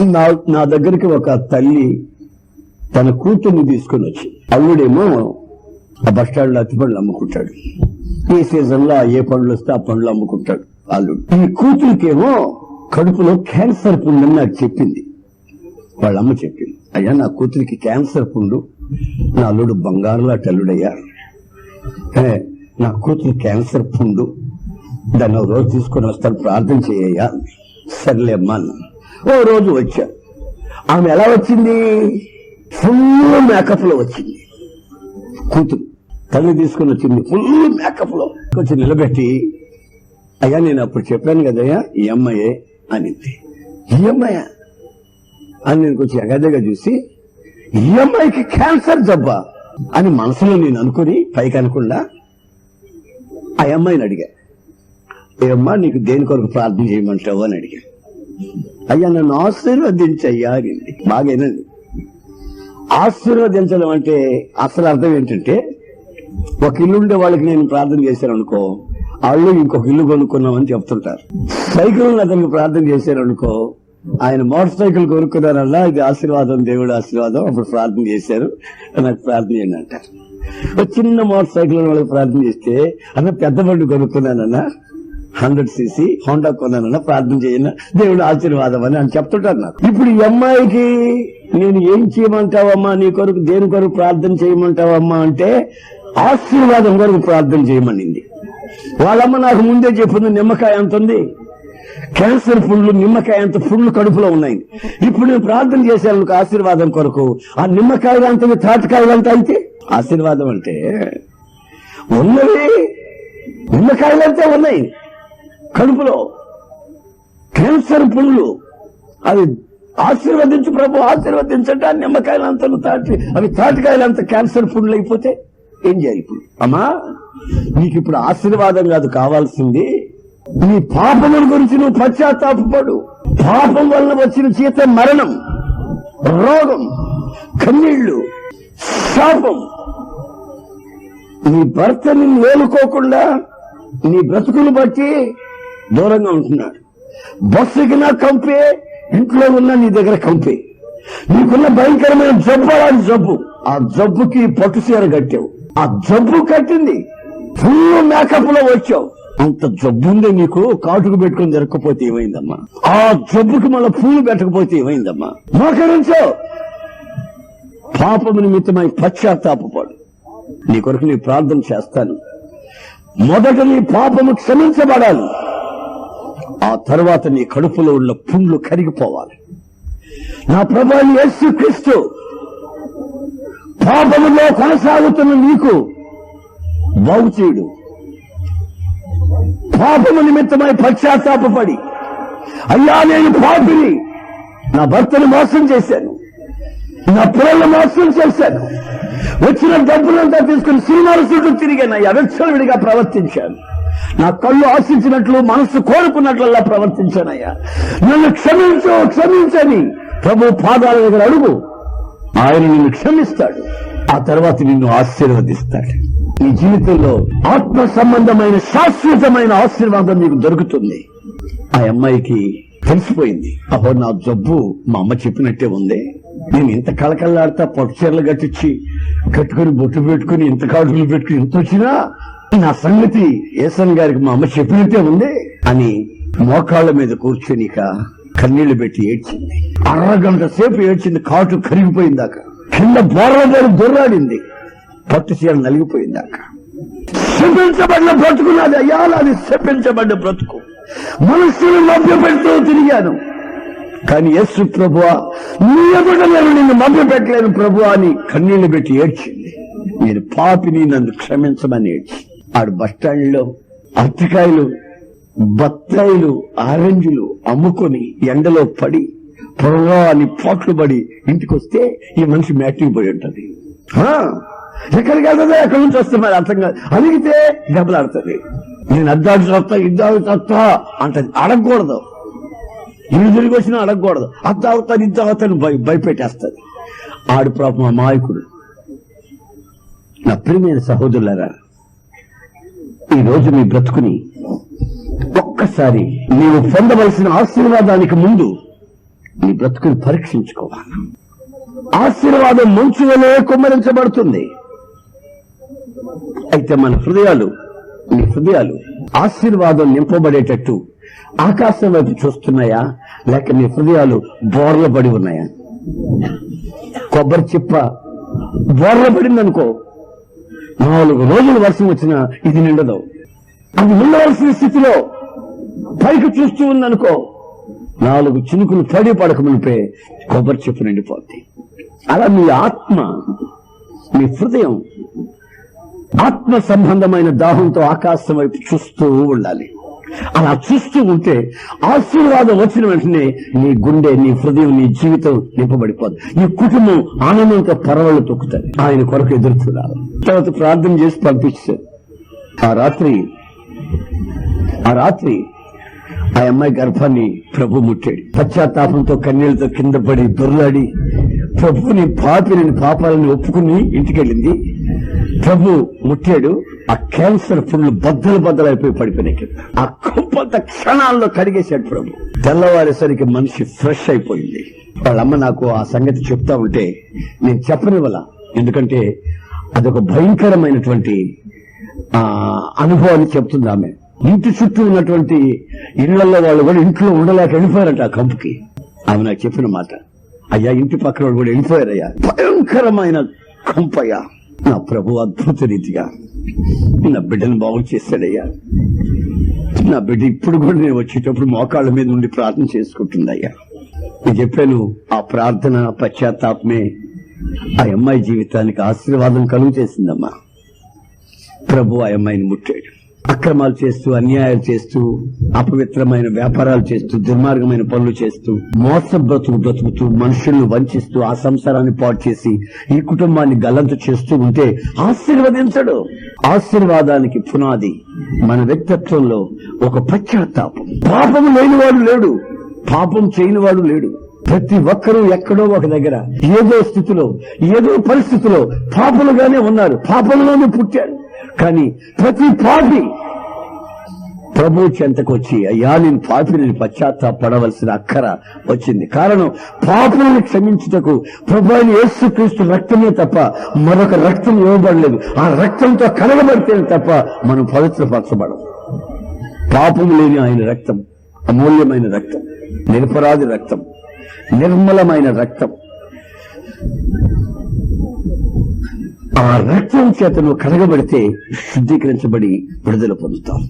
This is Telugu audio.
నా నా దగ్గరికి ఒక తల్లి తన కూతుర్ని తీసుకొని వచ్చి అల్లుడేమో ఆ బస్ స్టాండ్లో అతి పండ్లు అమ్ముకుంటాడు. ఈ సీజన్లో ఏ పండ్లు వస్తే ఆ పండ్లు అమ్ముకుంటాడు అల్లుడు. ఈ కూతురికేమో కడుపులో క్యాన్సర్ పుండని నాకు చెప్పింది. వాళ్ళ అమ్మ చెప్పింది అయ్యా నా కూతురికి క్యాన్సర్ పుండు. నా అల్లుడు బంగారులా అల్లుడయ్యా. నా కూతురు క్యాన్సర్ పుండు. దాన్ని రోజు తీసుకొని వస్తాను ప్రార్థన చేయ్యా సర్లే అమ్మా అన్నాను. ఓ రోజు వచ్చా. ఆమె ఎలా వచ్చింది? ఫుల్ మేకప్లో వచ్చింది. కూతురు తల్లి తీసుకొని వచ్చింది. ఫుల్ మేకప్లో కొంచెం నిలబెట్టి అయ్యా నేను అప్పుడు చెప్పాను కదయ్యా ఈ అమ్మాయే అనింది. ఈ అమ్మాయ? అని నేను కొంచెం ఎగదగా చూసి ఈ అమ్మాయికి క్యాన్సర్ జబ్బా అని మనసులో నేను అనుకుని పైకి అనకుండా ఆ అమ్మాయిని అడిగా. ఏమ్మా నీకు దేని కొరకు ప్రార్థన చేయమంటావు? అని అడిగా. అయ్యా నన్ను ఆశీర్వదించయ్యా అనింది బాగేనండి ఆశీర్వదించడం అంటే అసలు అర్థం ఏంటంటే ఒక ఇల్లు ఉండే వాళ్ళకి నేను ప్రార్థన చేశాను అనుకో వాళ్ళు ఇంకొక ఇల్లు కొనుక్కున్నామని చెప్తుంటారు. సైకిల్ అతనికి ప్రార్థన చేశారు అనుకో ఆయన మోటార్ సైకిల్ కొనుక్కున్నారల్లా ఇది ఆశీర్వాదం దేవుడు ఆశీర్వాదం అప్పుడు ప్రార్థన చేశారు. నాకు ప్రార్థన చేయండి అంటారు. చిన్న మోటార్ సైకిల్ వాళ్ళకి ప్రార్థన చేస్తే అన్న పెద్ద బండి కొనుక్కున్నానన్నా హండ్రెడ్ సీసీ హోండా కొన్నానన్నా ప్రార్థన చేయను. దేవుడు ఆశీర్వాదం అని అని చెప్తుంటారు నాకు. ఇప్పుడు ఈ అమ్మాయికి నేను ఏం చేయమంటావమ్మా? నీ కొరకు దేని కొరకు ప్రార్థన చేయమంటావమ్మా అంటే ఆశీర్వాదం కొరకు ప్రార్థన చేయమనింది. వాళ్ళమ్మ నాకు ముందే చెప్పింది నిమ్మకాయ ఎంత ఉంది? క్యాన్సర్ పుండ్లు నిమ్మకాయ అంత పుండ్లు కడుపులో ఉన్నాయి. ఇప్పుడు నేను ప్రార్థన చేశాను ఆశీర్వాదం కొరకు. ఆ నిమ్మకాయలు అంత తాటికాయలు అంత అయితే? ఆశీర్వాదం అంటే ఉన్నవి నిమ్మకాయలంతా ఉన్నాయి. కడుపులో క్యాన్సర్ పుండ్లు అవి ఆశీర్వదించు ప్రభు ఆశీర్వదించండి నిమ్మకాయలు అంత తాటి అవి అంత క్యాన్సర్ పుండ్లు అయిపోతే ఏం చేయాలి ఇప్పుడు? అమ్మా నీకు ఇప్పుడు ఆశీర్వాదం కాదు కావాల్సింది నీ పాపముల గురించి నువ్వు పశ్చాత్తాపడు పాపం వలన వచ్చిన చేత మరణం రోగం కన్నీళ్ళు శాపం. నీ భర్తని మేలుకోకుండా నీ బ్రతుకులు బట్టి దూరంగా ఉంటున్నాడు. బస్సుకి నా కంపే ఇంట్లో ఉన్న నీ దగ్గర కంపే. నీకున్న భయంకరమైన జబ్బు అలాంటి జబ్బు. ఆ జబ్బుకి పట్టు చీర కట్టావు. ఆ జబ్బు కట్టింది ఫుల్ మేకప్లో వచ్చావు. అంత జబ్బు ఉంది నీకు కాటుకు పెట్టుకుని జరగకపోతే ఏమైందమ్మా? ఆ జబ్బుకి మళ్ళీ పూలు పెట్టకపోతే ఏమైందమ్మా? మోకరించో. పాపము నిమిత్తమై పశ్చాత్తాపడు నీ కొరకు నీ ప్రార్థన చేస్తాను. మొదట నీ పాపము క్షమించబడాలి. ఆ తర్వాత నీ కడుపులో ఉన్న పుండ్లు కరిగిపోవాలి. నా ప్రభాని యేసు క్రీస్తు పాపములో కొనసాగుతున్న నీకు బాగుచేయుడు పాపము నిమిత్తమై పశ్చాత్తాపడి అయ్యా నేను పాపిని నా భర్తను మోసం చేశాను నా పిల్లలను మోసం చేశాను వచ్చిన డబ్బులంతా తీసుకుని సినిమాల చుట్టూ తిరిగాను అవిచ్చలవిడిగా ప్రవర్తించాను. నా కళ్ళు ఆశించినట్లు మనసు కోరుకున్నట్లల్లా ప్రవర్తించానయ్యా. నన్ను క్షమించు క్షమించని ప్రభు పాదాల దగ్గర అడుగు. ఆయన నిన్ను క్షమిస్తాడు. ఆ తర్వాత నిన్ను ఆశీర్వదిస్తాడు. ఈ జీవితంలో ఆత్మ సంబంధమైన శాశ్వతమైన ఆశీర్వాదం నీకు దొరుకుతుంది. ఆ అమ్మాయికి తెలిసిపోయింది. అప్పుడు నా జబ్బు మా అమ్మ చెప్పినట్టే ఉంది. నేను ఇంత కళకళలాడతా పట్టు చీరలు కట్టించి కట్టుకుని బొట్టు పెట్టుకుని ఇంత కాడులు పెట్టుకుని ఇంత వచ్చినా నా సంగతి ఏసన్ గారికి మా అమ్మ చెప్పినట్టే ఉంది అని మోకాళ్ళ మీద కూర్చొనిక కన్నీళ్ళు పెట్టి ఏడ్చింది. అరగంట సేపు ఏడ్చింది కాటు కరిగిపోయిందాక. కింద బోర్రదారు దొర్రాడింది. పట్టు చీర నలిగిపోయిందాక. శపించబడిన బ్రతుకున్నది అయ్యా అది శపించబడిన బ్రతుకు. మనుషులు మభ్య పెడుతూ తిరిగాను. కానీ యస్సు ప్రభు నీ ఎదుట నేను నిన్ను మభ్య పెట్టలేను ప్రభు అని కన్నీళ్ళు పెట్టి ఏడ్చింది. నేను పాపిని నన్ను క్షమించమని ఏడ్చింది. ఆడు బస్టాండ్లో అరటికాయలు బత్తాయిలు ఆరెంజులు అమ్ముకొని ఎండలో పడి పొరగా పాట్లు పడి ఇంటికి వస్తే ఈ మనిషి మ్యాట్రికి పోయి ఉంటుంది. ఆ, ఎక్కడికి వెళ్తుందో ఎక్కడి నుంచి వస్తే మరి అర్థం కాదు. అడిగితే దెబ్బలాడుతుంది. నేను అద్దాడు చస్తా ఇద్దాడు చస్తా అంటది. అడగకూడదు. ఇల్లు తిరిగి వచ్చినా అడగకూడదు. అద్దావుతాను ఇద్దావుతాను భయ భయపెట్టేస్తుంది. ఆడు ప్రాపం అమాయకుడు నా ప్రియమైన సహోదరులారా ఈ రోజు మీ బ్రతుకుని ఒక్కసారి నీవు పొందవలసిన ఆశీర్వాదానికి ముందు నీ బ్రతుకుని పరీక్షించుకోవాలి. ఆశీర్వాదం మంచు వలె కుమ్మరించబడుతుంది. అయితే మన హృదయాలు నీ హృదయాలు ఆశీర్వాదం నింపబడేటట్టు ఆకాశం వైపు చూస్తున్నాయా? లేక నీ హృదయాలు బోర్ల పడి ఉన్నాయా? కొబ్బరి చిప్ప బోర్ల పడిందనుకో నాలుగు రోజులు వర్షం వచ్చినా ఇది నిండదు. అది నిండవలసిన స్థితిలో పైకి చూస్తూ ఉందనుకో నాలుగు చినుకులు తడి పడక మునిపే కొబ్బరి చెప్పు నిండిపోద్ది. అలా మీ ఆత్మ మీ హృదయం ఆత్మ సంబంధమైన దాహంతో ఆకాశం వైపు చూస్తూ ఉండాలి. అలా చూస్తూ ఉంటే ఆశీర్వాదం వచ్చిన వెంటనే నీ గుండె నీ హృదయం నీ జీవితం నింపబడిపోదు. నీ కుటుంబం ఆనందంతో పరవళ్ళు తొక్కుతాయి ఆయన కొరకు ఎదురు చూడాలి. తర్వాత ప్రార్థన చేసి పంపించారు. ఆ రాత్రి ఆ రాత్రి ఆ అమ్మాయి గర్భాన్ని ప్రభు ముట్టాడు. పశ్చాత్తాపంతో కన్నీళ్ళతో కింద పడి దొర్లాడి ప్రభుని పాపిని పాపాలని ఒప్పుకుని ఇంటికెళ్ళింది. ప్రభు ముట్టాడు. ఆ క్యాన్సర్ పుండ్లు బద్దలు బద్దలు అయిపోయి పడిపోయినాయి ఆ కొంపంత క్షణాల్లో కడిగేశాడు ప్రభు. తెల్లవారేసరికి మనిషి ఫ్రెష్ అయిపోయింది. వాళ్ళమ్మ నాకు ఆ సంగతి చెప్తా ఉంటే నేను చెప్పనివ్వాల. ఎందుకంటే అదొక భయంకరమైనటువంటి ఆ అనుభవాన్ని చెప్తుంది ఆమె. ఇంటి చుట్టూ ఉన్నటువంటి ఇళ్ళలో వాళ్ళు కూడా ఇంట్లో ఉండలేక వెళ్ళిపోయారట ఆ కంపుకి. ఆమె నాకు చెప్పిన మాట. అయ్యా ఇంటి పక్కన వాళ్ళు కూడా వెళ్ళిపోయారయ్యా. భయంకరమైన కంపయ్యా. నా ప్రభు అద్భుత రీతిగా నా బిడ్డను బాగు చేస్తాడయ్యా నా బిడ్డ ఇప్పుడు కూడా నేను వచ్చేటప్పుడు మోకాళ్ళ మీద ఉండి ప్రార్థన చేసుకుంటుందయ్యా. నేను చెప్పాను ఆ ప్రార్థన పశ్చాత్తాపమే. ఆ అమ్మాయి జీవితానికి ఆశీర్వాదం కలుగు చేసిందమ్మా ప్రభు ఆ అమ్మాయిని ముట్టాడు. అక్రమాలు చేస్తూ అన్యాయాలు చేస్తూ అపవిత్రమైన వ్యాపారాలు చేస్తూ దుర్మార్గమైన పనులు చేస్తూ మోస బ్రతుకు బ్రతుకుతూ మనుషుల్ని వంచిస్తూ ఆ సంసారాన్ని పాడు చేసి ఈ కుటుంబాన్ని గల్లంతు చేస్తూ ఉంటే ఆశీర్వదించడు. ఆశీర్వాదానికి పునాది మన వ్యక్తిత్వంలో ఒక పశ్చాత్తాపం. పాపం లేనివాడు లేడు. పాపం చేయనివాడు లేడు. ప్రతి ఒక్కరూ ఎక్కడో ఒక దగ్గర ఏదో స్థితిలో ఏదో పరిస్థితిలో పాపలుగానే ఉన్నారు. పాపంలోనే పుట్టారు. కానీ ప్రతి పాపి ప్రభు చెంతకు వచ్చి అయ్యా నేను పాపిని పశ్చాత్తాపడవలసిన అక్కర వచ్చింది. కారణం పాపులను క్షమించుటకు ప్రభుని యేసుక్రీస్తు రక్తమే తప్ప మరొక రక్తం ఇవ్వబడలేదు. ఆ రక్తంతో కలగబడితేనే తప్ప మనం పవిత్రపరచబడం పాపం లేని ఆయన రక్తం అమూల్యమైన రక్తం నిరపరాధి రక్తం నిర్మలమైన రక్తం ఆ రక్తం చేతను కడగబడితే శుద్ధీకరించబడి విడుదల పొందుతాం.